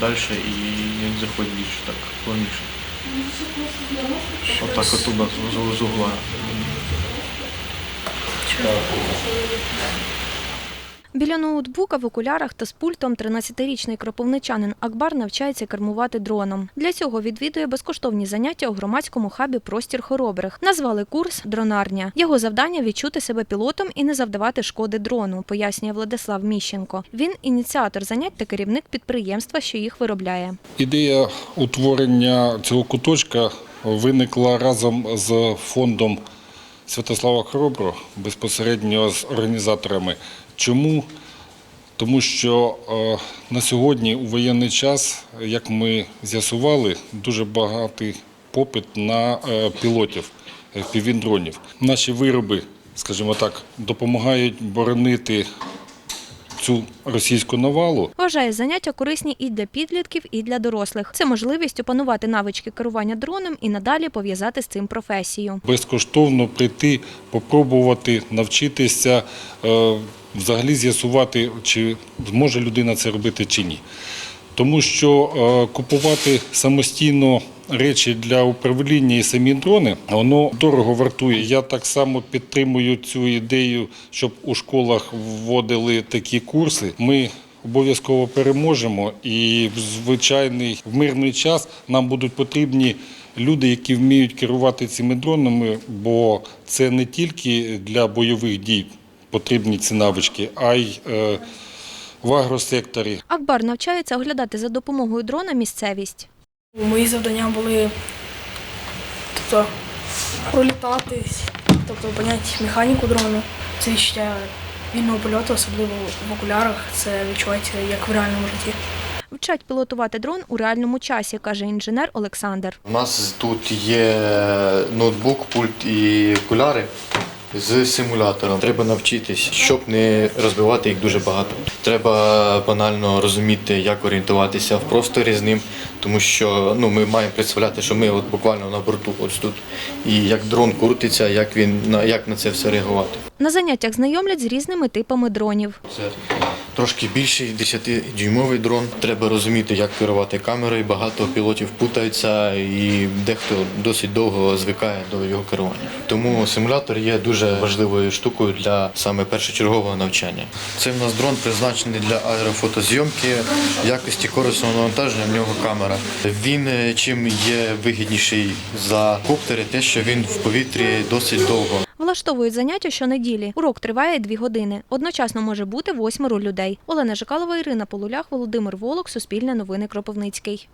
далі і не заходь більше так плавніше. Отак вот туда, з угла. Біля ноутбука в окулярах та з пультом 13-річний кропивничанин Акбар навчається кермувати дроном. Для цього відвідує безкоштовні заняття у громадському хабі Простір хоробрих. Назвали курс Дронарня. Його завдання відчути себе пілотом і не завдавати шкоди дрону, пояснює Владислав Міщенко. Він ініціатор занять та керівник підприємства, що їх виробляє. Ідея утворення цього куточка виникла разом з фондом Святослава Хороброго, безпосередньо з організаторами. Чому? Тому що е, на сьогодні у воєнний час, як ми з'ясували, дуже багатий попит на е, пілотів півіндронів. Наші вироби, скажімо так, допомагають боронити цю російську навалу. Вважає заняття корисні і для підлітків, і для дорослих. Це можливість опанувати навички керування дроном і надалі пов'язати з цим професію. безкоштовно прийти, попробувати навчитися, е, взагалі з'ясувати, чи зможе людина це робити чи ні. Тому що е, купувати самостійно речі для управління і самі дрони, воно дорого вартує. Я так само підтримую цю ідею, щоб у школах вводили такі курси. Ми обов'язково переможемо, і в звичайний в мирний час нам будуть потрібні люди, які вміють керувати цими дронами, бо це не тільки для бойових дій потрібні ці навички, а й е, в агросекторі. Акбар навчається оглядати за допомогою дрона місцевість. Мої завдання були тобто, пролітати, тобто поняти механіку дрону. Це відчуття вільного польоту, особливо в окулярах. Це відчувається як в реальному житті. Вчать пілотувати дрон у реальному часі, каже інженер Олександр. У нас тут є ноутбук, пульт і окуляри з симулятором. Треба навчитись, щоб не розбивати їх дуже багато. Треба банально розуміти, як орієнтуватися в просторі з ним, тому що ну, ми маємо представляти, що ми от буквально на борту ось тут. І як дрон крутиться, як він на як на це все реагувати. На заняттях знайомлять з різними типами дронів. Це трошки більший 10-дюймовий дрон. Треба розуміти, як керувати камерою. Багато пілотів путаються і дехто досить довго звикає до його керування. Тому симулятор є дуже важливою штукою для саме першочергового навчання. Це в нас дрон призначений для аерофотозйомки, якості корисного навантаження в нього камера. Він е, чим є вигідніший за коптери, те, що він в повітрі досить довго. Влаштовують заняття щонеділі. Урок триває дві години. Одночасно може бути восьмеро людей. Олена Жикалова, Ірина Полулях, Володимир Волок, Суспільне новини Кропивницький.